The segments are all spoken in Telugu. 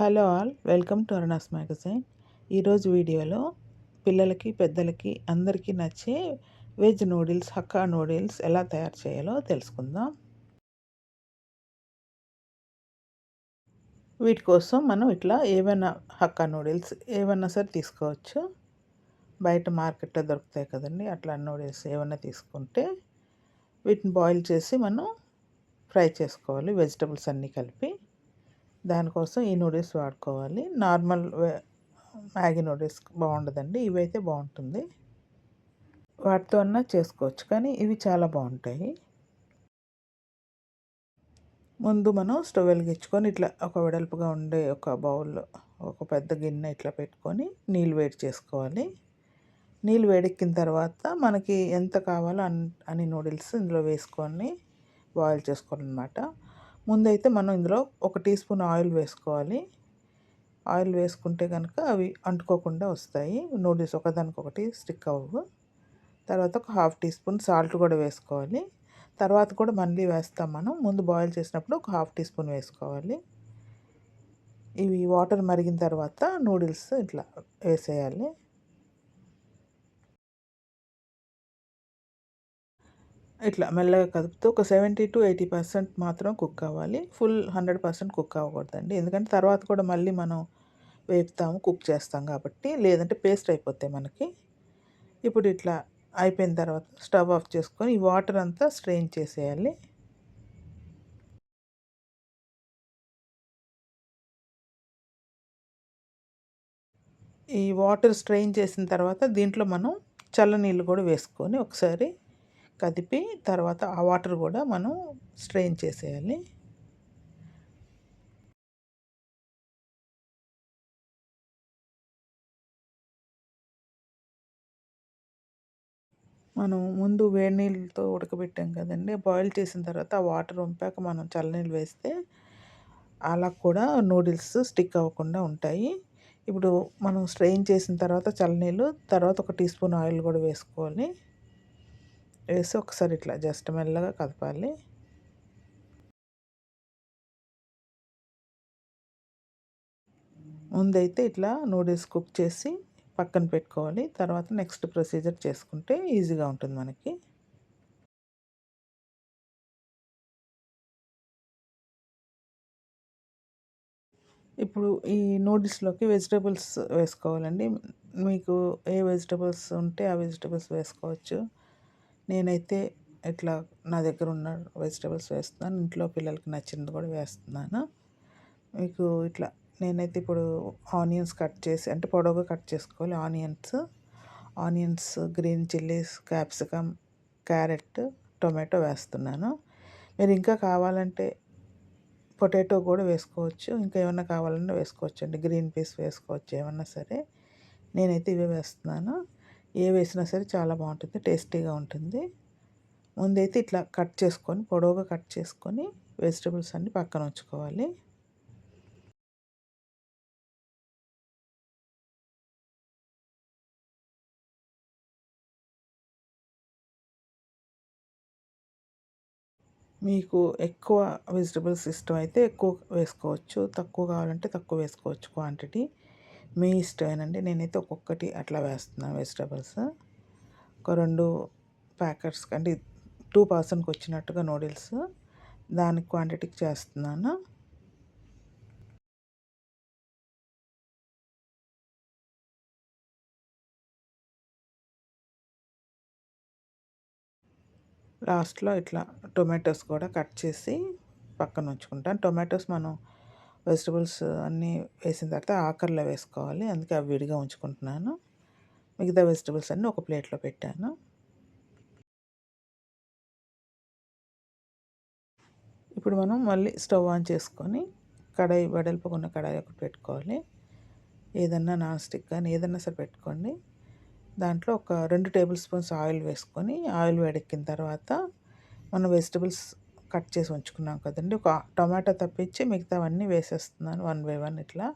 Hello all welcome to Aruna's magazine. ఈరోజు వీడియోలో పిల్లలకి పెద్దలకి అందరికీ నచ్చే వెజ్ నూడిల్స్ హక్కా నూడిల్స్ ఎలా తయారు చేయాలో తెలుసుకుందాం. వీటి కోసం మనం ఇట్లా ఏమైనా హక్కా నూడిల్స్ ఏమన్నా సరే తీసుకోవచ్చు. బయట మార్కెట్లో దొరుకుతాయి కదండి అట్లా నూడిల్స్ ఏమైనా తీసుకుంటే వీటిని బాయిల్ చేసి మనం ఫ్రై చేసుకోవాలి వెజిటబుల్స్ అన్నీ కలిపి. దానికోసం ఈ నూడిల్స్ వాడుకోవాలి. నార్మల్ మ్యాగీ నూడిల్స్ బాగుండదండి. ఇవైతే బాగుంటుంది. వాటితో అన్నా చేసుకోవచ్చు. కానీ ఇవి చాలా బాగుంటాయి. ముందు మనం స్టవ్ వెలిగించుకొని ఇట్లా ఒక వెడల్పుగా ఉండే ఒక బౌల్లో ఒక పెద్ద గిన్నె ఇట్లా పెట్టుకొని నీళ్ళు వేడి చేసుకోవాలి. నీళ్ళు వేడెక్కిన తర్వాత మనకి ఎంత కావాలో అన్ని నూడిల్స్ ఇందులో వేసుకొని బాయిల్ చేసుకోవాలన్నమాట. ముందైతే మనం ఇందులో ఒక టీ స్పూన్ ఆయిల్ వేసుకోవాలి. ఆయిల్ వేసుకుంటే కనుక అవి అంటుకోకుండా వస్తాయి. నూడిల్స్ ఒకదానికొకటి స్టిక్ అవ్వవు. తర్వాత ఒక హాఫ్ టీ స్పూన్ సాల్ట్ కూడా వేసుకోవాలి. తర్వాత కూడా మళ్ళీ వేస్తాం మనం. ముందు బాయిల్ చేసినప్పుడు ఒక హాఫ్ టీ స్పూన్ వేసుకోవాలి. ఇవి వాటర్ మరిగిన తర్వాత నూడిల్స్ ఇట్లా వేసేయాలి. ఇట్లా మెల్లగా కదుపుతూ ఒక సెవెంటీ టు ఎయిటీ పర్సెంట్ మాత్రం కుక్ అవ్వాలి. ఫుల్ హండ్రెడ్ పర్సెంట్ కుక్ అవ్వకూడదండి. ఎందుకంటే తర్వాత కూడా మళ్ళీ మనం వేపుతాము కుక్ చేస్తాం కాబట్టి. లేదంటే పేస్ట్ అయిపోతాయి మనకి. ఇప్పుడు ఇట్లా అయిపోయిన తర్వాత స్టవ్ ఆఫ్ చేసుకొని ఈ వాటర్ అంతా స్ట్రెయిన్ చేసేయాలి. ఈ వాటర్ స్ట్రెయిన్ చేసిన తర్వాత దీంట్లో మనం చల్లనీళ్ళు కూడా వేసుకొని ఒకసారి కదిపి తర్వాత ఆ వాటర్ కూడా మనం స్ట్రెయిన్ చేసేయాలి. మనం ముందు వేడి నీళ్ళతో ఉడకబెట్టాం కదండి. బాయిల్ చేసిన తర్వాత ఆ వాటర్ వంపాక మనం చల్లనీళ్ళు వేస్తే అలా కూడా నూడిల్స్ స్టిక్ అవ్వకుండా ఉంటాయి. ఇప్పుడు మనం స్ట్రెయిన్ చేసిన తర్వాత చల్లనీళ్ళు తర్వాత ఒక టీ స్పూన్ ఆయిల్ కూడా వేసుకోవాలి. వేసి ఒకసారి ఇట్లా జస్ట్ మెల్లగా కదపాలి. ముందైతే ఇట్లా నూడిల్స్ కుక్ చేసి పక్కన పెట్టుకోవాలి. తర్వాత నెక్స్ట్ ప్రొసీజర్ చేసుకుంటే ఈజీగా ఉంటుంది మనకి. ఇప్పుడు ఈ నూడిల్స్లోకి వెజిటేబుల్స్ వేసుకోవాలండి. మీకు ఏ వెజిటేబుల్స్ ఉంటే ఆ వెజిటేబుల్స్ వేసుకోవచ్చు. నేనైతే ఇట్లా నా దగ్గర ఉన్న వెజిటేబుల్స్ వేస్తున్నాను. ఇంట్లో పిల్లలకి నచ్చినది కూడా వేస్తున్నాను. మీకు ఇట్లా నేనైతే ఇప్పుడు ఆనియన్స్ కట్ చేసి అంటే పొడవుగా కట్ చేసుకోవాలి. Onions onions green chillies capsicum carrot tomato వేస్తున్నాను. మీరు ఇంకా కావాలంటే పొటాటో కూడా వేసుకోవచ్చు. ఇంకా ఏమన్నా కావాలన్నా వేసుకోవచ్చు అండి గ్రీన్ పీస్ వేసుకోవచ్చు ఏమన్నా సరే. నేనైతే ఇవే వేస్తున్నాను. ఏ వేసినా సరే చాలా బాగుంటుంది టేస్టీగా ఉంటుంది. ముందైతే ఇట్లా కట్ చేసుకొని పొడవుగా కట్ చేసుకొని వెజిటబుల్స్ అన్నీ పక్కన ఉంచుకోవాలి. మీకు ఎక్కువ వెజిటబుల్స్ ఇష్టం అయితే ఎక్కువ వేసుకోవచ్చు తక్కువ కావాలంటే తక్కువ వేసుకోవచ్చు క్వాంటిటీ మీ ఇష్టమేనండి. నేనైతే ఒక్కొక్కటి అట్లా వేస్తున్నాను వెజిటబుల్స్. ఒక రెండు ప్యాకెట్స్ అంటే టూ పర్సన్కి వచ్చినట్టుగా నూడిల్స్. దానికి క్వాంటిటీకి చేస్తున్నాను. లాస్ట్లో ఇట్లా టొమాటోస్ కూడా కట్ చేసి పక్కన ఉంచుకుంటాను. టొమాటోస్ మనం వెజిటబుల్స్ అన్నీ వేసిన తర్వాత ఆఖరిలో వేసుకోవాలి. అందుకే అవి విడిగా ఉంచుకుంటున్నాను. మిగతా వెజిటబుల్స్ అన్నీ ఒక ప్లేట్లో పెట్టాను. ఇప్పుడు మనం మళ్ళీ స్టవ్ ఆన్ చేసుకొని కడాయి వెడల్పుకున్న కడాయి ఒకటి పెట్టుకోవాలి. ఏదన్నా నాన్ స్టిక్ కానీ ఏదన్నా సరే పెట్టుకోండి. దాంట్లో ఒక రెండు టేబుల్ స్పూన్స్ ఆయిల్ వేసుకొని ఆయిల్ వేడెక్కిన తర్వాత మనం వెజిటబుల్స్ కట్ చేసి ఉంచుకున్నాం కదండి. ఒక టమాటా తప్పించి మిగతావన్నీ వేసేస్తున్నాను వన్ బై వన్ ఇట్లా.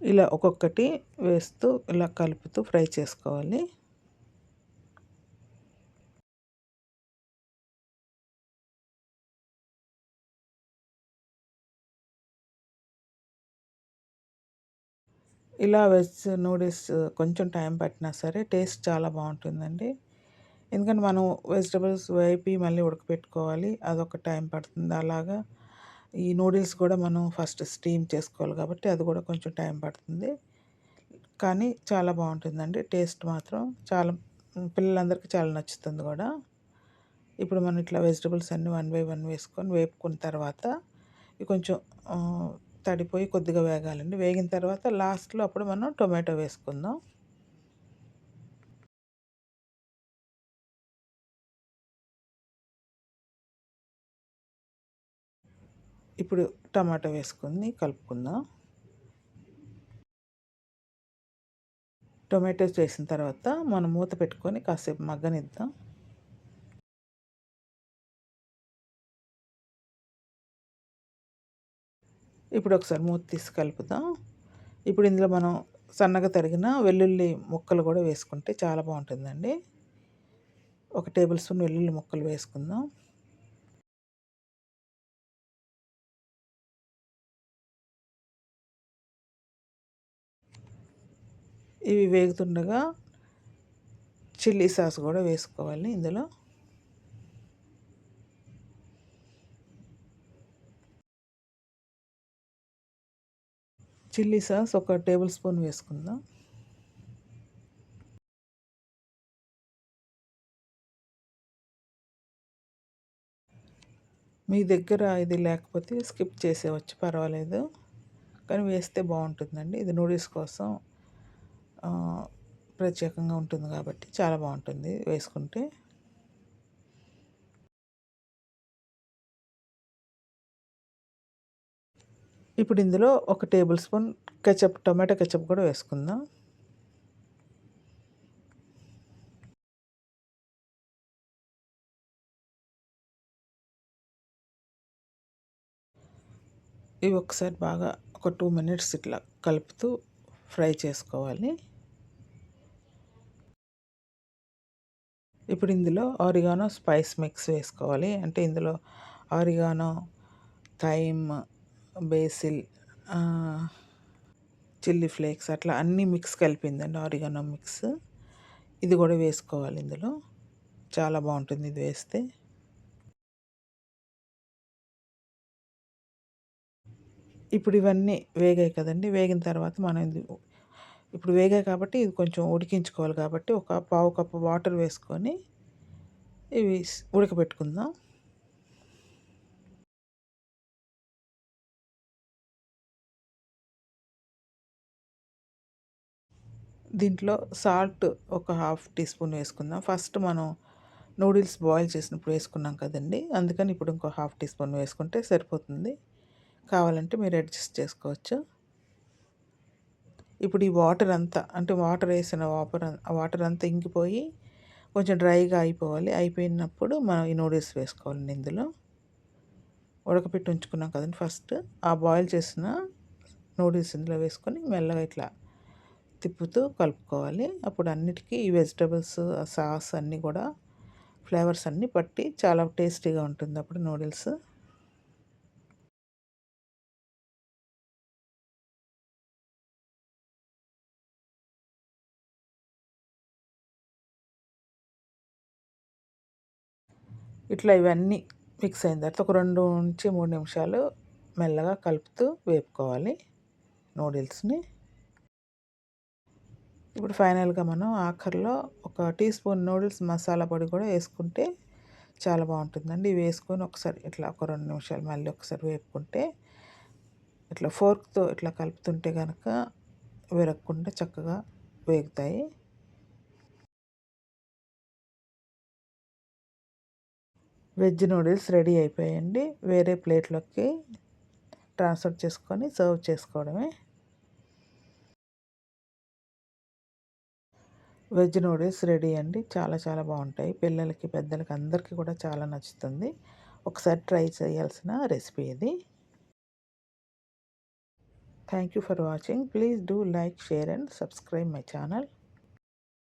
ఇలా ఒక్కొక్కటి వేస్తూ ఇలా కలుపుతూ ఫ్రై చేసుకోవాలి. ఇలా వెజ్ నూడిల్స్ కొంచెం టైం పట్టినా సరే టేస్ట్ చాలా బాగుంటుందండి. ఎందుకంటే మనం వెజిటబుల్స్ వేపి మళ్ళీ ఉడకపెట్టుకోవాలి అదొక టైం పడుతుంది అలాగా. ఈ నూడిల్స్ కూడా మనం ఫస్ట్ స్టీమ్ చేసుకోవాలి కాబట్టి అది కూడా కొంచెం టైం పడుతుంది. కానీ చాలా బాగుంటుందండి టేస్ట్ మాత్రం చాలా పిల్లలందరికీ చాలా నచ్చుతుంది కూడా. ఇప్పుడు మనం ఇట్లా వెజిటబుల్స్ అన్నీ వన్ బై వన్ వేసుకొని వేపుకున్న తర్వాత కొంచెం తడిపోయి కొద్దిగా వేగాలండి. వేగిన తర్వాత లాస్ట్లో అప్పుడు మనం టొమాటో వేసుకుందాం. ఇప్పుడు టమాటో వేసుకుని కలుపుకుందాం. టొమాటోస్ వేసిన తర్వాత మనం మూత పెట్టుకొని కాసేపు మగ్గనిద్దాం. ఇప్పుడు ఒకసారి మూత తీసి కలుపుదాం. ఇప్పుడు ఇందులో మనం సన్నగా తరిగిన వెల్లుల్లి ముక్కలు కూడా వేసుకుంటే చాలా బాగుంటుందండి. ఒక టేబుల్ స్పూన్ వెల్లుల్లి ముక్కలు వేసుకుందాం. ఇవి వేగుతుండగా చిల్లీ సాస్ కూడా వేసుకోవాలి ఇందులో. చిల్లీ సాస్ ఒక టేబుల్ స్పూన్ వేసుకుందాం. మీ దగ్గర ఇది లేకపోతే స్కిప్ చేసేవచ్చు పర్వాలేదు. కానీ వేస్తే బాగుంటుందండి. ఇది నూడిల్స్ కోసం ప్రత్యేకంగా ఉంటుంది కాబట్టి చాలా బాగుంటుంది వేసుకుంటే. ఇప్పుడు ఇందులో ఒక tablespoon ketchup tomato ketchup కూడా వేసుకుందాం. ఇవి ఒకసారి బాగా ఒక టూ మినిట్స్ ఇట్లా కలుపుతూ ఫ్రై చేసుకోవాలి. ఇప్పుడు ఇందులో ఆరిగానో స్పైస్ మిక్స్ వేసుకోవాలి. అంటే ఇందులో oregano thyme basil chilli flakes అట్లా అన్నీ మిక్స్ కలిపిందండి. Oregano mix. ఇది కూడా వేసుకోవాలి ఇందులో. చాలా బాగుంటుంది ఇది వేస్తే. ఇప్పుడు ఇవన్నీ వేగాయి కదండి. వేగిన తర్వాత మనం ఇది ఇప్పుడు వేగాయి కాబట్టి ఇది కొంచెం ఉడికించుకోవాలి కాబట్టి ఒక పావు కప్పు వాటర్ వేసుకొని ఇవి ఉడకబెట్టుకుందాం. దీంట్లో సాల్ట్ ఒక హాఫ్ టీ స్పూన్ వేసుకుందాం. ఫస్ట్ మనం నూడిల్స్ బాయిల్ చేసినప్పుడు వేసుకున్నాం కదండి. అందుకని ఇప్పుడు ఇంకో హాఫ్ టీ స్పూన్ వేసుకుంటే సరిపోతుంది. కావాలంటే మీరు అడ్జస్ట్ చేసుకోవచ్చు. ఇప్పుడు ఈ వాటర్ అంతా అంటే వాటర్ వేసిన వాపర్ వాటర్ అంతా ఇంకిపోయి కొంచెం డ్రైగా అయిపోవాలి. అయిపోయినప్పుడు మనం ఈ నూడిల్స్ వేసుకోవాలండి ఇందులో. ఉడకపెట్టి ఉంచుకున్నాం కదండి ఫస్ట్. ఆ బాయిల్ చేసిన నూడిల్స్ ఇందులో వేసుకొని మెల్లగా ఇట్లా తిప్పుతూ కలుపుకోవాలి. అప్పుడు అన్నిటికీ ఈ వెజిటబుల్స్ సాస్ అన్నీ కూడా ఫ్లేవర్స్ అన్నీ పట్టి చాలా టేస్టీగా ఉంటుంది అప్పుడు నూడిల్స్. ఇట్లా ఇవన్నీ మిక్స్ అయిన తర్వాత ఒక రెండు నుంచి మూడు నిమిషాలు మెల్లగా కలుపుతూ వేపుకోవాలి నూడిల్స్ని. ఇప్పుడు ఫైనల్గా మనం ఆఖరిలో ఒక టీ స్పూన్ నూడిల్స్ మసాలా పొడి కూడా వేసుకుంటే చాలా బాగుంటుందండి. ఇవి వేసుకొని ఒకసారి ఇట్లా ఒక రెండు నిమిషాలు మళ్ళీ ఒకసారి వేపుకుంటే ఇట్లా ఫోర్క్తో ఇట్లా కలుపుతుంటే కనుక విరగకుండా చక్కగా వేగుతాయి. వెజ్ నూడిల్స్ రెడీ అయిపోయాయండి. వేరే ప్లేట్లోకి ట్రాన్స్ఫర్ చేసుకొని సర్వ్ చేసుకోవడమే. వెజ్ నూడిల్స్ రెడీ అండి. చాలా చాలా బాగుంటాయి. పిల్లలకి పెద్దలకి అందరికీ కూడా చాలా నచ్చుతుంది. ఒకసారి ట్రై చేయాల్సిన రెసిపీ ఇది. Thank you for watching please do like share and subscribe my channel